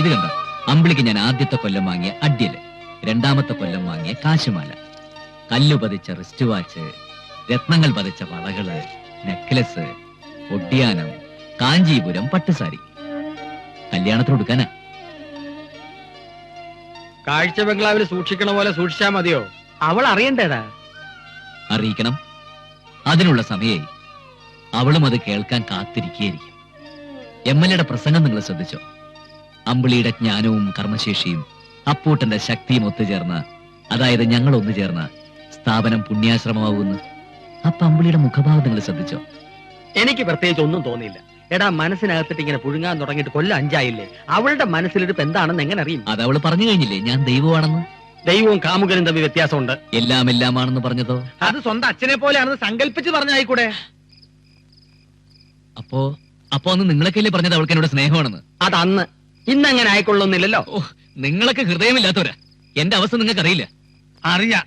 ഇത് കണ്ട? അമ്പിളിക്ക് ഞാൻ ആദ്യത്തെ കൊല്ലം വാങ്ങിയ അഡ്യൽ രണ്ടാമത്തെ കൊല്ലം വാങ്ങിയ കാശുമാല. കല്ലു പതിച്ച റിസ്റ്റ് വാച്ച് രത്നങ്ങൾ പതിച്ച വളകൾ നെക്ലസ് ഒട്ടിയാനം കാഞ്ചീപുരം പട്ടുസാരി കല്യാണത്തിന് കൊടുക്കാനാ? കാഴ്ച ബംഗ്ലാവിൽ സൂക്ഷിക്കണ പോലെ സൂക്ഷിച്ചാ മതിയോ? അവൾ അറിയണ്ടേടാ. അറിയിക്കണം. അതിനുള്ള സമയായി. അവളും അത് കേൾക്കാൻ കാത്തിരിക്കുകയായിരിക്കും എം എൽ എയുടെ പ്രസംഗം നിങ്ങൾ ശ്രദ്ധിച്ചോ? അമ്പിളിയുടെ ജ്ഞാനവും കർമ്മശേഷിയും അപ്പൂട്ടന്റെ ശക്തിയും ഒത്തുചേർന്ന് അതായത് ഞങ്ങൾ ഒന്നുചേർന്ന് സ്ഥാപനം പുണ്യാശ്രമമാകുന്നു. അപ്പൊ അമ്പിളിയുടെ മുഖഭാവം നിങ്ങൾ ശ്രദ്ധിച്ചോ? എനിക്ക് പ്രത്യേകിച്ച് ഒന്നും തോന്നിയില്ല. എടാ മനസ്സിനകത്തിട്ട് ഇങ്ങനെ പുഴുങ്ങാൻ തുടങ്ങിയിട്ട് കൊല്ലം അഞ്ചായില്ലേ? അവളുടെ മനസ്സിലിരിപ്പ് എന്താണെന്ന് എങ്ങനെ അറിയും? അത് അവൾ പറഞ്ഞു കഴിഞ്ഞില്ലേ? ഞാൻ ദൈവമാണെന്ന്. ദൈവവും കാമുകനും തമ്മിൽ വ്യത്യാസമുണ്ട്. എല്ലാം എല്ലാമാണെന്ന് പറഞ്ഞതോ? അത് സ്വന്തം അച്ഛനെ പോലെയാണെന്ന് സങ്കല്പിച്ച് പറഞ്ഞായിക്കൂടെ? അപ്പോ അപ്പോ അന്ന് നിങ്ങളൊക്കെയല്ലേ പറഞ്ഞത് അവൾക്ക് എന്നോട് സ്നേഹമാണെന്ന്? അത് അന്ന് ഇന്നങ്ങനെ ആയിക്കൊള്ളുന്നില്ലല്ലോ. ഓ നിങ്ങളൊക്കെ ഹൃദയമില്ലാത്തവരാ. എന്റെ അവസ്ഥ നിങ്ങൾക്ക് അറിയില്ല അറിയാ.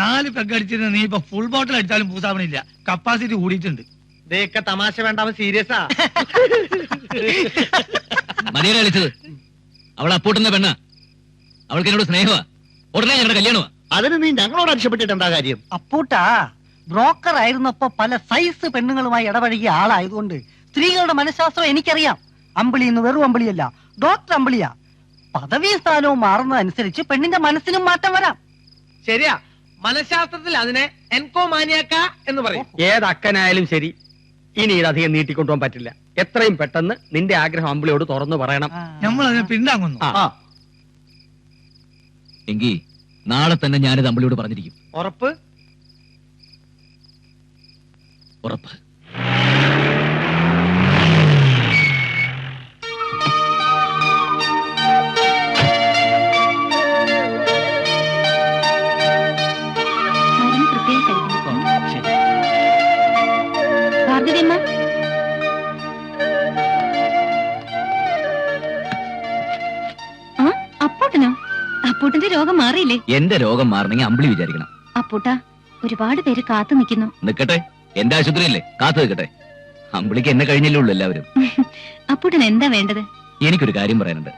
നാല് പെഗ് അടിച്ചിരുന്ന നീ ഇപ്പൊ ഫുൾ ബോട്ടിൽ അടിച്ചാലും പൂസാവണില്ല. കപ്പാസിറ്റി കൂടിയിട്ടുണ്ട്. ഇതൊക്കെ തമാശ വേണ്ട സീരിയസ് സീരിയസാ മതിയുടെ കളിച്ചത് അവൾ അപ്പൂട്ടുന്ന പെണ്ണ. അവൾക്ക് എന്നോട് സ്നേഹമാ. ഉടനെ ഞങ്ങളുടെ കല്യാണമാ. അതിന് നീ ഞങ്ങളോട് അരിശപ്പെട്ടിട്ട് എന്താ കാര്യം? അപ്പൂട്ടാ ബ്രോക്കർ ആയിരുന്നപ്പോ പല സൈസ് പെണ്ണുങ്ങളുമായി ഇടപഴകിയ ആളായതുകൊണ്ട് സ്ത്രീകളുടെ മനഃശാസ്ത്രം എനിക്കറിയാം. അമ്പിളി എന്ന് വെറും അമ്പിളിയല്ല. ഡോക്ടർ അമ്പിളിയ പദവി സ്ഥാനവും മാറുന്നതനുസരിച്ച് പെണ്ണിന്റെ മനസ്സിനും മാറ്റം വരാം. ശരിയാ. മനഃശാസ്ത്രത്തിൽ അതിനെ എൻകോമാനിയാക്ക എന്ന് പറയും. ഏതക്കനായാലും ശരി. ഇനി ഇത് അധികം നീട്ടിക്കൊണ്ടുപോകാൻ പറ്റില്ല. എത്രയും പെട്ടെന്ന് നിന്റെ ആഗ്രഹം അമ്പിളിയോട് തുറന്നു പറയണം. നമ്മൾ അതിനെ പിന്താങ്ങുന്നു. എങ്കി എങ്കിൽ നാളെ തന്നെ ഞാനിത് അമ്പിളിയോട് പറഞ്ഞിരിക്കും. ഉറപ്പ്? ഉറപ്പ്. രോഗം മാറിയില്ലേ? എന്റെ രോഗം മാറണമെങ്കിൽ അമ്പിളി വിചാരിക്കണം. അപ്പൂട്ട ഒരുപാട് പേര് കാത്തു നിൽക്കുന്നു. നിക്കട്ടെ. എന്റെ ആശുപത്രിയല്ലേ? കാത്തു നിൽക്കട്ടെ. അമ്പിളിക്ക് എന്നെ കഴിഞ്ഞല്ലേ ഉള്ളൂ എല്ലാവരും അപ്പൂട്ടൻ എന്താ വേണ്ടത്? എനിക്കൊരു കാര്യം പറയാനുണ്ട്.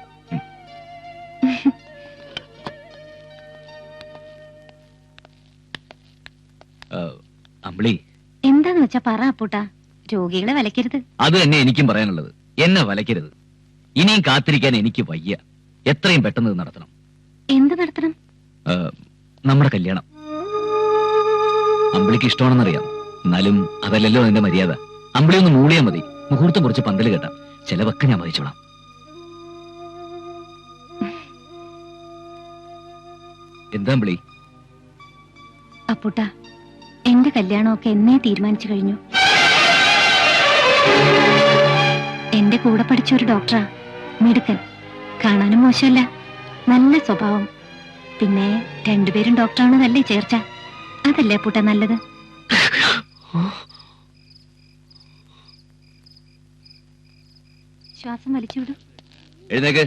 അമ്പിളി. എന്താന്ന് വെച്ചാ പറ അപ്പൂട്ട രോഗികളെ വലക്കരുത് അത് തന്നെ എനിക്കും പറയാനുള്ളത്. എന്നെ വലക്കരുത് ഇനിയും കാത്തിരിക്കാൻ എനിക്ക് വയ്യ. എത്രയും പെട്ടെന്ന് ഇത് നടത്തണം. എന്ത് നടത്തണം? നമ്മുടെ കല്യാണം. അമ്പിളിക്ക് ഇഷ്ടമാണെന്നറിയാം. എന്നാലും അതല്ലല്ലോ എന്റെ മര്യാദ. അമ്പിളി ഒന്ന് മൂളിയാ മതി. മുഹൂർത്തം കുറച്ച് പന്തൽ കേട്ടാം. ചിലവൊക്കെ ഞാൻ വഹിച്ചോളാം. എന്താ അമ്പിളി? അപ്പൂട്ട എന്റെ കല്യാണമൊക്കെ എന്നേ തീരുമാനിച്ചു കഴിഞ്ഞു. എന്റെ കൂടെ പഠിച്ച ഒരു ഡോക്ടറാ. മിടുക്കൻ. കാണാനും മോശമല്ല. നല്ല സ്വഭാവം. പിന്നെ രണ്ടുപേരും ഡോക്ടറാണെന്നല്ലേ ചേർച്ച. അതല്ലേ പൂട്ട നല്ലത്? ശ്വാസം വലിച്ചുവിടും എഴുന്നേക്ക്.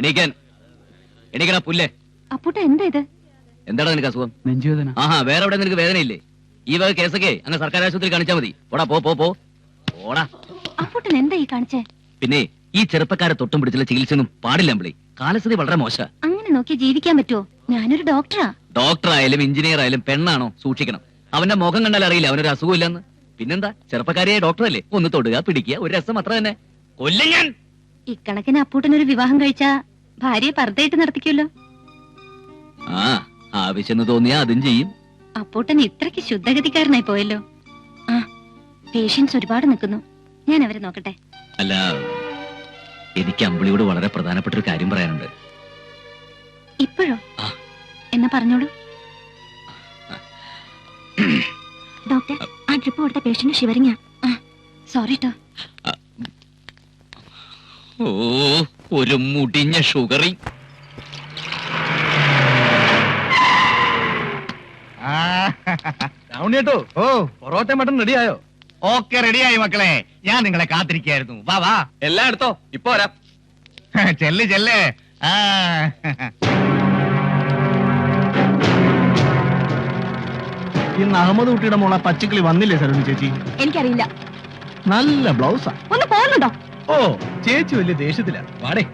എണീക്കാൻ. എണീക്കണ പുല്ലേ. അപ്പൂട്ട എന്താ ഇത്? നിനക്ക് അസുഖം? നെഞ്ചുവേദന. ആഹാ വേറെ എവിടെ നിനക്ക് വേദനയില്ലേ? ഈ വക കേസൊക്കെ അങ്ങ് സർക്കാർ ആശുപത്രി കാണിച്ചാ മതി. ഓടാ പോ പോ പോ. ഓടാ അപ്പൂട്ടൻ എന്താ ഈ കാണിച്ചേ? പിന്നെ ഈ ചെറുപ്പക്കാരെ തൊട്ടും പിടിച്ചുള്ള ചികിത്സയൊന്നും പാടില്ല അമ്പിളി. കാലസ്ഥിതി വളരെ മോശ അങ്ങനെ നോക്കി ജീവിക്കാൻ പറ്റുമോ ഞാനൊരു ഡോക്ടറാ. ഡോക്ടർ ആയാലും എഞ്ചിനീയർ ആയാലും പെണ്ണാണോ? സൂക്ഷിക്കണം. അവന്റെ മുഖം കണ്ടാൽ അറിയില്ല അവനൊരു അസുഖമില്ലെന്ന് പിന്നെന്താ? ചെറുപ്പക്കാരിയായ ഡോക്ടറല്ലേ? ഒന്ന് തൊടുക പിടിക്കുക ഒരു രസം അത്ര തന്നെ. കൊല്ലും ഞാൻ! ഇക്കണക്കിന് അപ്പൂട്ടനൊരു വിവാഹം കഴിച്ചാ ഭാര്യയെ പർദ്ദയിട്ട് നടത്തിക്കുമല്ലോ ആ ആവശ്യം തോന്നിയാ അതും ചെയ്യും. അപ്പൂട്ടൻ ഇത്രയ്ക്ക് ശുദ്ധഗതിക്കാരനായി പോയല്ലോ. ആ പേഷ്യൻസ് ഒരുപാട് നിൽക്കുന്നു. ഞാൻ അവരെ നോക്കട്ടെ. അല്ല എനിക്ക് അമ്പിളിയോട് വളരെ പ്രധാനപ്പെട്ട ഒരു കാര്യം പറയാനുണ്ട്. ഇപ്പോഴോ? ആ. എന്നാ പറഞ്ഞോളൂ. ഡോക്ടർ ആ ട്രിപ്പ് കൊടുത്ത പേഷ്യന്റ് ശിവരിങ്ങ സോറി ട്ടോ. ഓ ഒരു മുടിഞ്ഞ ഷുഗറി കേട്ടോ ഓ പൊറോട്ട മട്ടൻ റെഡിയായോ ഓക്കെ റെഡിയായി മക്കളെ. ഞാൻ നിങ്ങളെ കാത്തിരിക്കായിരുന്നു വാ വാ. എല്ലാം എടുത്തോ? ഇപ്പൊ വരാം. ചെല്ല് ചെല്ല്. ആ. ഇന്ന് അഹമ്മദ് കുട്ടിയുടെ മോളെ പച്ചക്കിളി വന്നില്ലേ സരോണി ചേച്ചി? എനിക്കറിയില്ല. നല്ല ബ്ലൗസാ. ഒന്ന് പോകുന്നുണ്ടോ ഓ ചേച്ചി വലിയ ദേഷ്യത്തില. വാടേ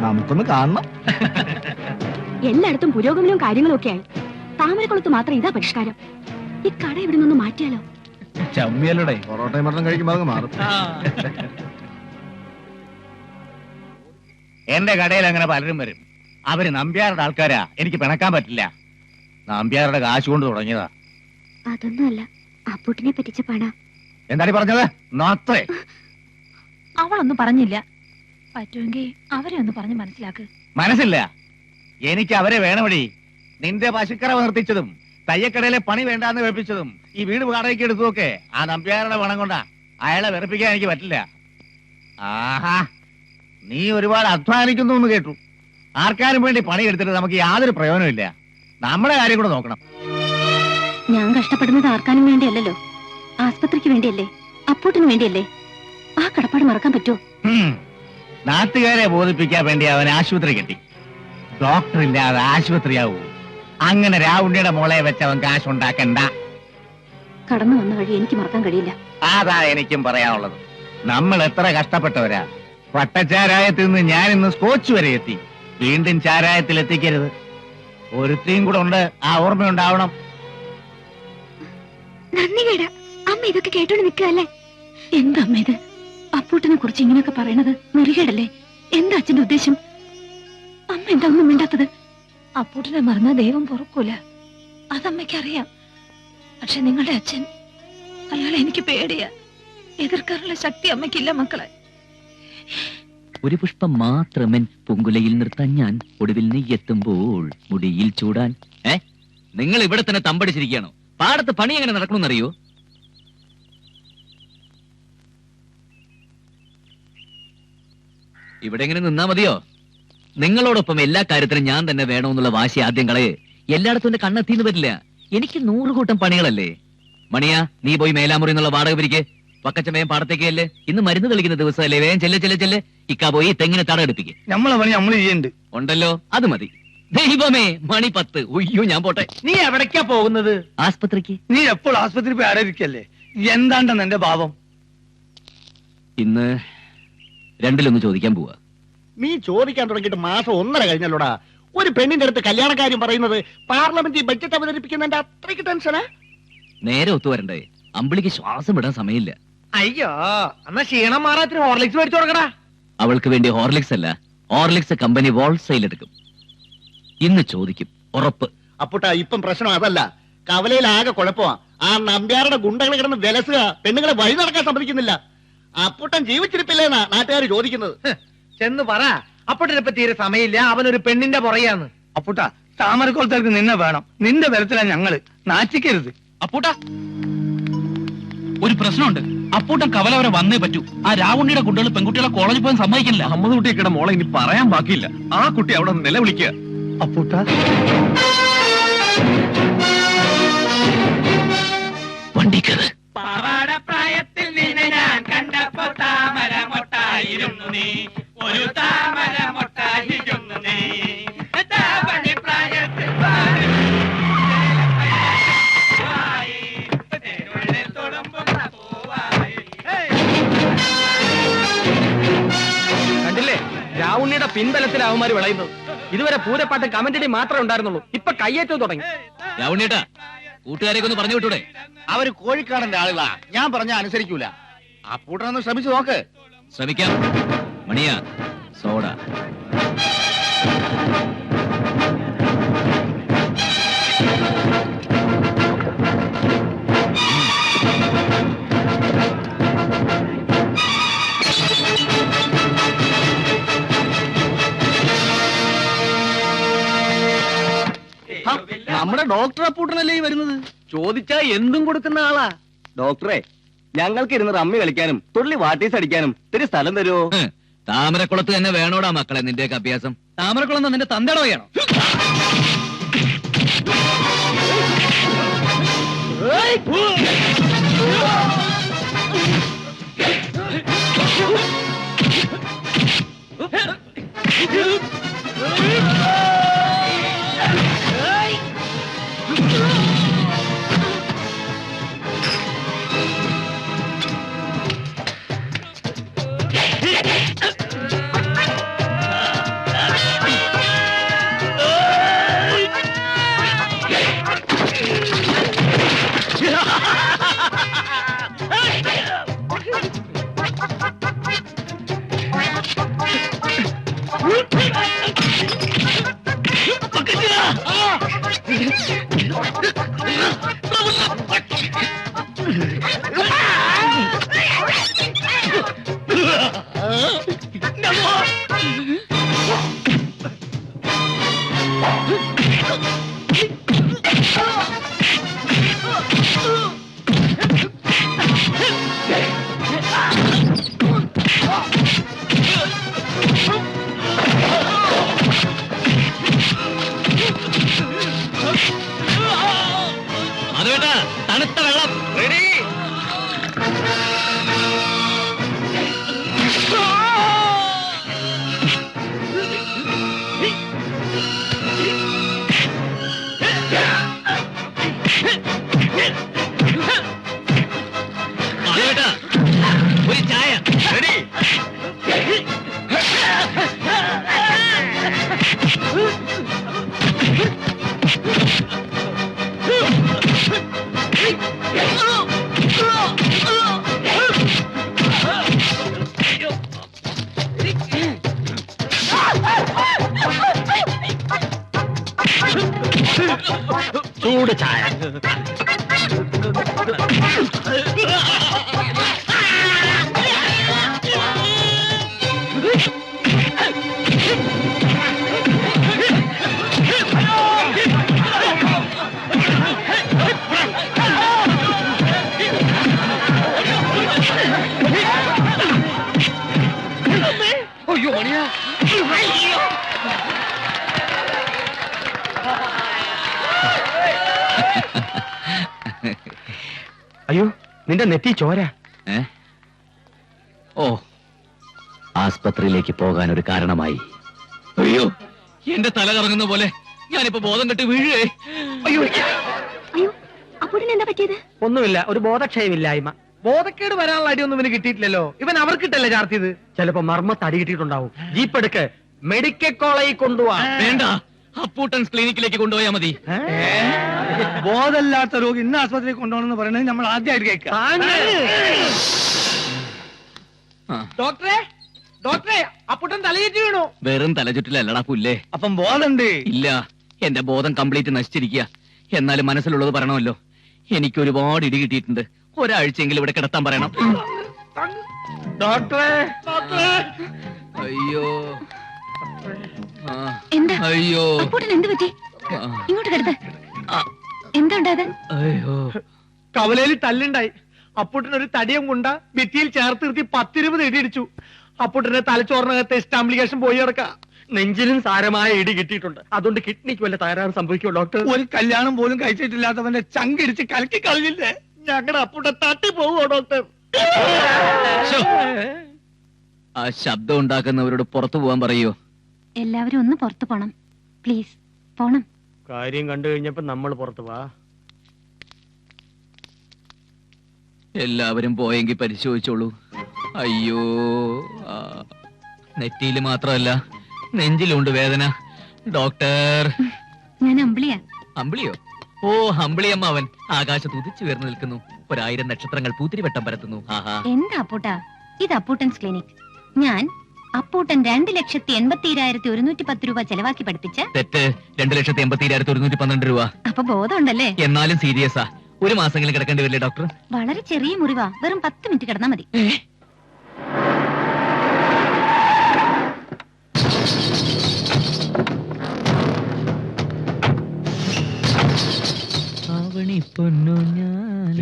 നമുക്കൊന്ന് കാണണം. എല്ലായിടത്തും പുരോഗമനവും കാര്യങ്ങളും ഒക്കെ ആയി. താമരക്കുളത്ത് മാത്രം ഇതാ പരിഷ്കാരം. ഈ കട ഇവിടെ നിന്ന് മാറ്റിയാലോ? ചമ്മിയല്ലടേ. പൊറോട്ടയും മട്ടൺ കഴിക്കുമ്പോ അങ്ങ് മാറും. എന്റെ കടയിൽ അങ്ങനെ പലരും വരും. അവർ നമ്പ്യാരുടെ ആൾക്കാരാ. എനിക്ക് പിണക്കാൻ പറ്റില്ല. നമ്പ്യാരുടെ കാശ് കൊണ്ട് തുടങ്ങിയതാ. അതൊന്നുമല്ല. അപ്പൂട്ടിനെ പറ്റിച്ച പണ. എന്താണ് പറഞ്ഞത്? നാത്തേ അവളൊന്നും പറഞ്ഞില്ല. പറ്റുമെങ്കിൽ അവരെ ഒന്ന് പറഞ്ഞ് മനസ്സിലാക്ക്. മനസ്സില്ല. എനിക്ക് അവരെ വേണമടി. നിന്റെ പശുക്കറ നിർത്തിച്ചതും തയ്യക്കടയിലെ പണി വേണ്ടാന്ന് വെപ്പിച്ചതും ഈ വീട് വാടകയ്ക്ക് എടുത്തതൊക്കെ ആ നമ്പ്യാരുടെ പണം കൊണ്ടാ. അയാളെ വെറുപ്പിക്കാൻ എനിക്ക് പറ്റില്ല. ആഹാ നീ ഒരുപാട് അധ്വാനിക്കുന്നു എന്ന് കേട്ടു. ആർക്കാരും വേണ്ടി പണി എടുത്തിട്ട് നമുക്ക് യാതൊരു പ്രയോജനമില്ല നമ്മുടെ കാര്യം കൂടെ നോക്കണം. ഞാൻ കഷ്ടപ്പെടുന്നത് ആർക്കാനും വേണ്ടിയല്ലോ ആസ്പത്രിക്ക് വേണ്ടിയല്ലേ? അപ്പൂട്ടിന് വേണ്ടിയല്ലേ? ആ കടപ്പാട് മറക്കാൻ പറ്റുമോ. നാട്ടുകാരെ ബോധിപ്പിക്കാൻ വേണ്ടി അവൻ ആശുപത്രി കെട്ടി. ഡോക്ടർ ഇല്ലാതെ ആശുപത്രിയാവൂ. അങ്ങനെ രാവുണ്ണിയുടെ മോളെ വെച്ചവൻ കാശ് ഉണ്ടാക്കണ്ട കടന്നു വന്ന വഴി എനിക്ക് മറക്കാൻ കഴിയില്ല. അതാ എനിക്കും പറയാനുള്ളത്. നമ്മൾ എത്ര കഷ്ടപ്പെട്ടവരാ. പട്ടച്ചാരായത്തിൽ നിന്ന് ഞാൻ ഇന്ന് സ്കോച്ച് വരെ എത്തി. വീണ്ടും ചാരായത്തിൽ എത്തിക്കരുത്. ഒരുത്തിയും കൂടെ ഉണ്ട്. ആ ഓർമ്മയുണ്ടാവണം. നന്ദി കേട അമ്മ ഇതൊക്കെ കേട്ടോണ്ട് നിക്കല്ലേ എന്താ അമ്മ ഇത്? അപ്പൂട്ടിനെ കുറിച്ച് ഇങ്ങനെയൊക്കെ പറയണത് മുറികേടല്ലേ എന്താ അച്ഛന്റെ ഉദ്ദേശം? അമ്മ എന്താ ഒന്നും മിണ്ടാത്തത്? അപ്പൂട്ടിനെ മറന്ന ദൈവം പൊറുക്കൂല. അതമ്മയ്ക്കറിയാം. പക്ഷെ നിങ്ങളുടെ അച്ഛൻ അയാളെ എനിക്ക് പേടിയാ. എതിർക്കാനുള്ള ശക്തി അമ്മയ്ക്കില്ല മക്കളെ. ഒരു പുഷ്പം മാത്രമൻ പൂങ്കുലയിൽ നിർത്താൻ ഞാൻ ഒടുവിൽ നെയ്യെത്തുമ്പോൾ മുടിയിൽ ചൂടാൻ. ഏ? നിങ്ങൾ ഇവിടെ തന്നെ തമ്പടിച്ചിരിക്കുകയാണോ? പാടത്ത് പണി എങ്ങനെ നടക്കണമെന്നറിയോ? ഇവിടെ എങ്ങനെ നിന്നാ മതിയോ? നിങ്ങളോടൊപ്പം എല്ലാ കാര്യത്തിനും ഞാൻ തന്നെ വേണമെന്നുള്ള വാശി ആദ്യം കളയെ. എല്ലായിടത്തും എന്റെ കണ്ണെത്തിന്ന് വരില്ല. എനിക്ക് നൂറ് കൂട്ടം പണികളല്ലേ? മണിയ നീ പോയി മേലാമുറി എന്നുള്ള വാടക പിരിക്ക് പക്കച്ചമയം പാടത്തേക്കല്ലേ ഇന്ന് മരുന്ന് തെളിക്കുന്ന ദിവസമല്ലേ? വേഗം ചെല്ലെ ചെല്ലെ ചെല്ലെ. ഇക്ക പോയി തെങ്ങിനെ തട എടുപ്പിക്ക്. നമ്മളെ പണി നമ്മൾ ചെയ്യണ്ട്. ഉണ്ടല്ലോ അത് മതി. ദൈവമേ മണി പത്ത്. ഉയ്യോ ഞാൻ പോട്ടെ. നീ എവിടേക്കാ പോകുന്നത്? ആസ്പത്രിക്ക്. നീ എപ്പോൾ ആസ്പത്രി പോയി ആരാധിക്കല്ലേ എന്താണ്ടെന്ന് എന്റെ ഭാവം? ഇന്ന് രണ്ടിലൊന്ന് ചോദിക്കാൻ പോവാ. നീ ചോദിക്കാൻ തുടങ്ങിയിട്ട് മാസം ഒന്നര കഴിഞ്ഞല്ലോടാ. ഒരു പെണ്ണിന്റെ അടുത്ത് കല്യാണക്കാര്യം പറയുന്നത് പാർലമെന്റിൽ ബഡ്ജറ്റ് അവതരിപ്പിക്കുന്നതിന്റെ അത്രയ്ക്ക് ടെൻഷനാ? നേരെ ഒത്തുവരണ്ടേ അമ്പിളിക്ക് ശ്വാസം വിടാൻ സമയമില്ല. അയ്യോ എന്നാ ക്ഷീണം മാറാത്തിന് ഹോർലിക്സ് മേടിച്ചു കൊടുക്കടാ. അവൾക്ക് വേണ്ടി ഹോർലിക്സ് അല്ല ഹോർലിക്സ് കമ്പനി വോൾസെയിൽ എടുക്കും. ഇന്ന് ചോദിക്കും ഉറപ്പ്. അപ്പുട്ടാ ഇപ്പം പ്രശ്നം അതല്ല. കവലയിൽ ആകെ കുഴപ്പമാ. ആ നമ്പ്യാരുടെ ഗുണ്ടകൾ കിടന്ന് വിലസുക പെണ്ണുങ്ങളെ വഴി നടക്കാൻ സമ്മതിക്കുന്നില്ല. അപ്പുട്ടൻ ജീവിച്ചിരിപ്പില്ലേന്നാ നാട്ടുകാർ ചോദിക്കുന്നത്. ചെന്ന് പറ. അപ്പോട്ടിനിപ്പോ തീരെ സമയമില്ല. അവനൊരു പെണ്ണിന്റെ പുറകെയാന്ന് അപ്പുട്ട താമരക്കോളത്തേക്ക് നിന്നെ വേണം. നിന്റെ ബലത്തിലാ ഞങ്ങൾ. നാച്ചിക്കരുത് അപ്പൂട്ട ഒരു പ്രശ്നമുണ്ട്. അപ്പൂട്ടൻ കവല വരെ വന്നേ പറ്റൂ. ആ രാവുണ്ണിയുടെ കുട്ടികൾ പെൺകുട്ടികളെ കോളേജിൽ പോകാൻ സമ്മതിക്കില്ല. അമ്മ കിട മോളെ ഇനി പറയാൻ ബാക്കിയില്ല. ആ കുട്ടി അവിടെ നിലവിളിക്കുക. അപ്പൂട്ട. വണ്ടിക്കത്. പ്രായത്തിൽ നിന്നെ ഞാൻ കണ്ടപ്പോ താമര മൊട്ടായിരുന്നു നീ. ഒരു താമര മൊട്ടായിരുന്നു നീ. താമര പ്രായത്തിൽ കണ്ടില്ലേ? രാവുണ്ണിയുടെ പിൻബലത്തിൽ അവന്മാര് വിളയുന്നത്. ഇതുവരെ പൂരപ്പാട്ട് കമന്റടി മാത്രമേ ഉണ്ടായിരുന്നുള്ളൂ. ഇപ്പൊ കയ്യേറ്റം തുടങ്ങി. രാവുണ്ണിയേട്ടാ കൂട്ടുകാരെയൊക്കെ ഒന്ന് പറഞ്ഞു വിട്ടൂടെ? അവർ കോഴിക്കാടന്റെ ആളുകളാ. ഞാൻ പറഞ്ഞ അനുസരിക്കൂല. ആ അപ്പൂട്ടനൊന്ന് ശ്രമിച്ചു നോക്ക്. ശ്രമിക്കാം. മണിയാ സോഡ. ഹ, നമ്മുടെ ഡോക്ടർ അപ്പൂട്ടനല്ലേ ഈ വരുന്നത്? ചോദിച്ചാ എന്തും കൊടുക്കുന്ന ആളാ. ഡോക്ടറെ ഞങ്ങൾക്ക് ഇരുന്ന് റമ്മി കളിക്കാനും തുള്ളി വാട്ടീസ് അടിക്കാനും ഇത്തിരി സ്ഥലം തരുമോ താമരക്കുളത്ത് തന്നെ വേണോടാ മക്കളെ നിന്റെയൊക്കെ അഭ്യാസം താമരക്കുളം നിന്റെ തന്തയുടെ വയ്യാണോ Yeah! നിന്റെ നെറ്റി ചോര. ഏ? ഓ ആസ്പത്രിയിലേക്ക് പോകാൻ ഒരു കാരണമായി. അയ്യോ എന്റെ തല കറങ്ങുന്ന പോലെ ഞാനിപ്പോ ബോധം കെട്ട് വീഴേ അയ്യോ അയ്യോ എന്താ പറ്റിയത്? ഒന്നുമില്ല ഒരു ബോധക്ഷയമില്ലായ്മ. ബോധക്കേട് വരാനുള്ള അടിയൊന്നും ഇവന് കിട്ടിയിട്ടില്ലല്ലോ. ഇവൻ അവർക്കിട്ടല്ലേ ചാർത്തിയത്? ചിലപ്പോ മർമ്മത്ത് അടി കിട്ടിയിട്ടുണ്ടാവും. ജീപ്പ് എടുക്ക് മെഡിക്കൽ കോളേജിൽ കൊണ്ടുപോവാ വേണ്ട. അപ്പൂട്ടൻസ് ക്ലിനിക്കിലേക്ക് കൊണ്ടുപോയാ മതി. ബോധമില്ലാത്ത രോഗി ഇന്ന് ആശുപത്രി കൊണ്ടുപോകണമെന്ന് പറയുന്നത് നമ്മൾ ആദ്യമായിട്ട് കേൾക്കാം ഡോക്ടറെ ഡോക്ടറെ അപ്പൂട്ടൻ തലചുറ്റി വീണു. വെറും തലചുറ്റിലല്ലടാ പുല്ലേ. അപ്പം ബോധമുണ്ട്. ഇല്ല എന്റെ ബോധം കംപ്ലീറ്റ് നശിച്ചിരിക്കുക. എന്നാലും മനസ്സിലുള്ളത് പറയണമല്ലോ. എനിക്ക് ഒരുപാട് ഇടി കിട്ടിയിട്ടുണ്ട്. ഒരാഴ്ചയെങ്കിലും ഇവിടെ കിടത്താൻ പറയണം. ഡോക്ടറെ. അയ്യോ. എന്താ? അയ്യോ. അപ്പൂട്ടൻ എന്ത് പറ്റി? ഇങ്ങോട്ട് കിടത്ത് ആ, എന്താ ഉണ്ടായത്? അയ്യോ. കവലയിൽ തല്ലുണ്ടായി. അപ്പൂട്ടൻ ഒരു തടിയും കൊണ്ട ഭിത്തിയിൽ ചേർത്ത് നിർത്തി പത്തിരുപത് ഇടി ഇടിച്ചു. അപ്പൂട്ടനെ തലച്ചോറിനകത്ത് എസ്റ്റാംപ്ലിക്കേഷൻ പോയി കിടക്കാം. നെഞ്ചിനും സാരമായ ഇടി കിട്ടിയിട്ടുണ്ട്. അതുകൊണ്ട് കിഡ്നിക്ക് വല്ല തകരാറ് സംഭവിക്കുമോ ഡോക്ടർ? ഒരു കല്യാണം പോലും കഴിച്ചിട്ടില്ലാത്തവന്റെ ചങ്കിടിച്ച് കലക്കി കളഞ്ഞില്ലേ? ഞങ്ങളുടെ അപ്പൂട്ടൻ തട്ടി പോവോ ഡോക്ടർ? ആ ശബ്ദം ഉണ്ടാക്കുന്നവരോട് പുറത്തു പോകാൻ പറയോ? എല്ലാവരും ഒന്ന് പുറത്തു പോണം. പ്ലീസ് പോണം. കാര്യം കണ്ടു കഴിഞ്ഞപ്പോ നമ്മൾ പുറത്തു വാ. എല്ലാവരും പോയെങ്കിൽ പരിശോധിച്ചോളൂ. അയ്യോ നെറ്റിയിൽ നെറ്റിയിൽ മാത്രമല്ല നെഞ്ചിലുണ്ട് വേദന. ഡോക്ടർ. ഞാൻ അമ്പിളിയാ. അമ്പിളിയോ? ഓ അമ്പിളിയമ്മ അവൻ. ആകാശത്ത് ഉദിച്ചു ഉയർന്നു നിൽക്കുന്നു. ഒരായിരം നക്ഷത്രങ്ങൾ പൂത്തിരിവട്ടം പരത്തുന്നു. ആഹാ. എന്താ അപ്പൂട്ടാ? ഇത് അപ്പൂട്ടൻസ് ക്ലിനിക്. ഞാൻ അപ്പൂട്ടൻ രണ്ട് ലക്ഷത്തി എൺപത്തിരായിരത്തി ഒരുന്നൂറ്റി പത്ത് രൂപ ചെലവാക്കി പഠിപ്പിച്ച തെറ്റ്. രണ്ടു ലക്ഷത്തി എൺപത്തി ഒരുന്നൂറ്റി പന്ത്രണ്ട് രൂപ. അപ്പൊ ബോധമുണ്ടല്ലേ? എന്നാലും സീരിയസാ. ഒരു മാസങ്ങളിൽ കിടക്കേണ്ടി വരില്ലേ ഡോക്ടർ? വളരെ ചെറിയ മുറിവാ. വെറും പത്ത് മിനിറ്റ് കിടന്നാ മതി.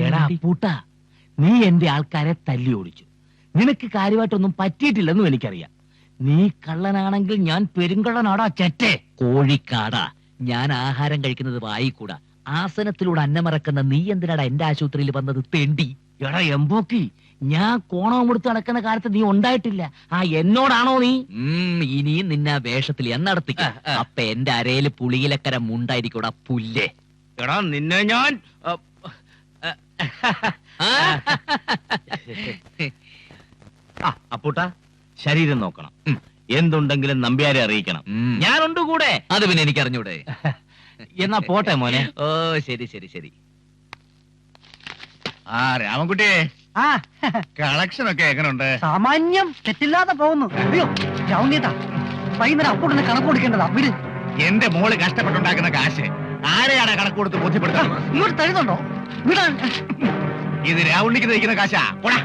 എടാ പൂട്ട. നീ എന്റെ ആൾക്കാരെ തല്ലി ഓടിച്ചു. നിനക്ക് കാര്യമായിട്ടൊന്നും പറ്റിയിട്ടില്ലെന്നും എനിക്കറിയാം. നീ കള്ളനാണെങ്കിൽ ഞാൻ പെരുങ്കള്ളനാടാ ചെറ്റേ കോഴിക്കാടാ ഞാൻ ആഹാരം കഴിക്കുന്നത് വായിക്കൂടാ ആസനത്തിലൂടെ അന്നമറക്കുന്ന നീ എന്തിനാടാ എന്റെ ആശുപത്രിയിൽ വന്നത് തെണ്ടി എടാ എമ്പോക്കി ഞാൻ കോണവും കൊടുത്ത് നടക്കുന്ന കാലത്ത് നീ ഉണ്ടായിട്ടില്ല ആ എന്നോടാണോ നീ ഇനിയും നിന്നെ ആ വേഷത്തിൽ എന്നടത്തിക്ക അപ്പൊ എന്റെ അരയിൽ പുളിയിലക്കര മുണ്ടായിരിക്കൂടാ പുല്ലേ എടാ നിന്നെ ഞാൻ? ആ അപ്പൂട്ട ശരീരം നോക്കണം. എന്തുണ്ടെങ്കിലും നമ്പ്യാരെ അറിയിക്കണം. ഞാനുണ്ട് കൂടെ. അത് പിന്നെ എനിക്ക് അറിഞ്ഞൂടെ എന്നാ പോട്ടെ മോനെ. ഓ ശരി ശരി ശരി. ആ രാമൻകുട്ടിയെ ആ. കളക്ഷൻ ഒക്കെ എങ്ങനെയുണ്ട് സാമാന്യം തെറ്റില്ലാതെ പോകുന്നു. അയ്യോ ജൗന്യത വൈകുന്നേരം അപ്പൂട്ടന് കണക്ക് കൊടുക്കേണ്ടതാ. വിട്. എന്റെ മോൾ കഷ്ടപ്പെട്ടുണ്ടാക്കുന്ന കാശ് ആരെയാണ് കണക്ക് കൊടുത്ത് ബോധ്യപ്പെടുത്തുന്നത് ഇങ്ങോട്ട് തരുന്നുണ്ടോ വിടാൻ. ഇത് രാവുണ്ണിക്ക് തയ്ക്കുന്ന കാശാ. പോടാ.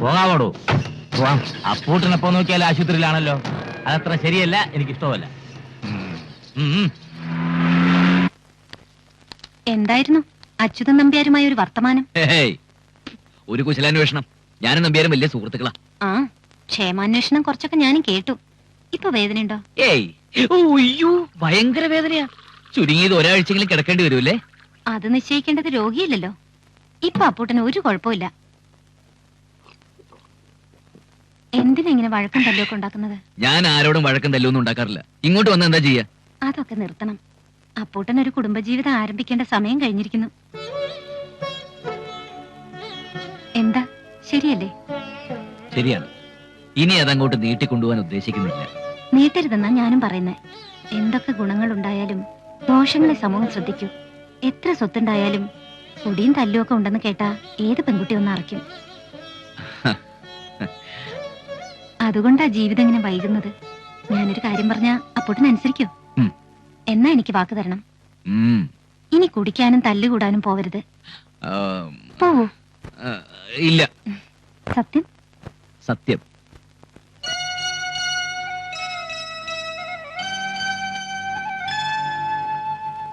പോകാവോടോ. പോവാം. അപ്പൂട്ടിനെപ്പോ നോക്കിയാൽ ആശുപത്രിയിലാണല്ലോ. അതത്ര ശരിയല്ല എനിക്കിഷ്ടമല്ല. എന്തായിരുന്നു? അച്യുതൻ നമ്പ്യാരുമായ ഒരു വർത്തമാനം? ഒരു കുശലാന്വേഷണം. ഞാനും നമ്പ്യാരും വലിയ സുഹൃത്തുക്കളാ. ആ ക്ഷേമാന്വേഷണം കുറച്ചൊക്കെ ഞാനും കേട്ടു. ഇപ്പൊ വേദനയുണ്ടോ? ഏയ് ഓയ്യോ ഭയങ്കര വേദനയാ. ചുരുങ്ങിയത് ഒരാഴ്ചയെങ്കിലും കിടക്കേണ്ടി വരുമല്ലേ? അത് നിശ്ചയിക്കേണ്ടത് രോഗിയല്ലല്ലോ. ഇപ്പൊ അപ്പൂട്ടന് ഒരു കുഴപ്പമില്ല എന്തിനെ ഇങ്ങനെ വഴക്കം തല്ലൊക്കെ ഉണ്ടാക്കുന്നത്? ഞാൻ ആരോടും വഴക്കം തല്ലൊന്നും ഉണ്ടാക്കാറില്ല. ഇങ്ങോട്ട് വന്ന എന്താ ചെയ്യാ? അതൊക്കെ നിർത്തണം. അപ്പൂട്ടൻ ഒരു കുടുംബജീവിതം ആരംഭിക്കേണ്ട സമയം കഴിഞ്ഞിരിക്കുന്നു. എന്താ? ശരിയല്ലേ? ശരിയാണ്. ഇനി അതങ്ങോട്ട് നീട്ടിക്കൊണ്ടുപോകാൻ ഉദ്ദേശിക്കുന്നില്ല. നീട്ടരുതെന്നാ ഞാനും പറയുന്നേ. എന്തൊക്കെ ഗുണങ്ങൾ ഉണ്ടായാലും ദോഷങ്ങളെ സമൂഹം ശ്രദ്ധിക്കൂ. എത്ര സ്വത്തുണ്ടായാലും കുടിയും തല്ലും ഒക്കെ ഉണ്ടെന്ന് കേട്ടാ ഏത് പെൺകുട്ടി ഒന്ന് അറയ്ക്കും. അതുകൊണ്ടാ ജീവിതം ഇങ്ങനെ വൈകുന്നത്. ഞാനൊരു കാര്യം പറഞ്ഞാ അപ്പോട്ടിന് അനുസരിക്കോ. എന്നാ എനിക്ക് വാക്ക് തരണം. ഇനി കുടിക്കാനും തല്ലുകൂടാനും പോവരുത്. പോവോ? ഇല്ല. സത്യം? സത്യം.